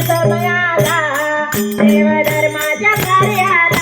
समयाला देवधर्माच्या कार्याला.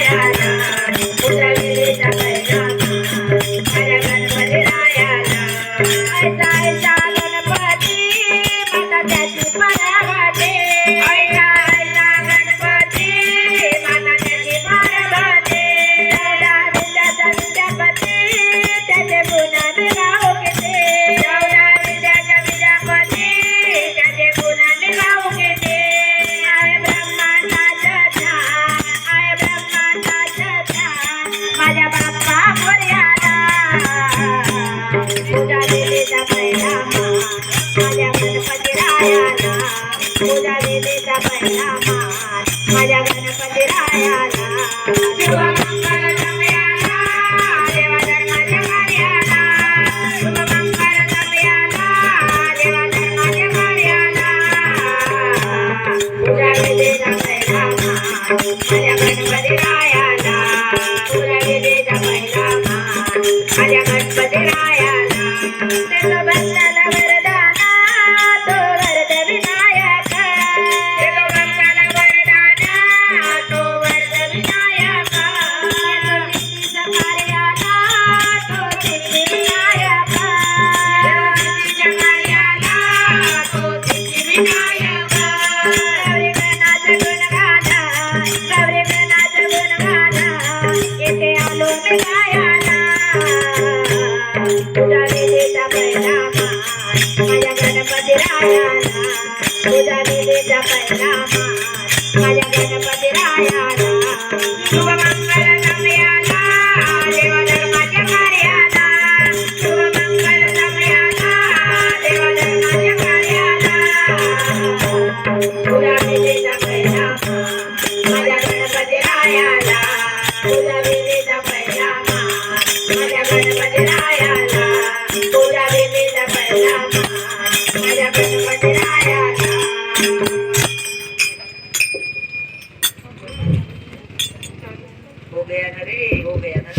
माझ्या गणपती रायाला तुझा हो गया ना रे हो गया ना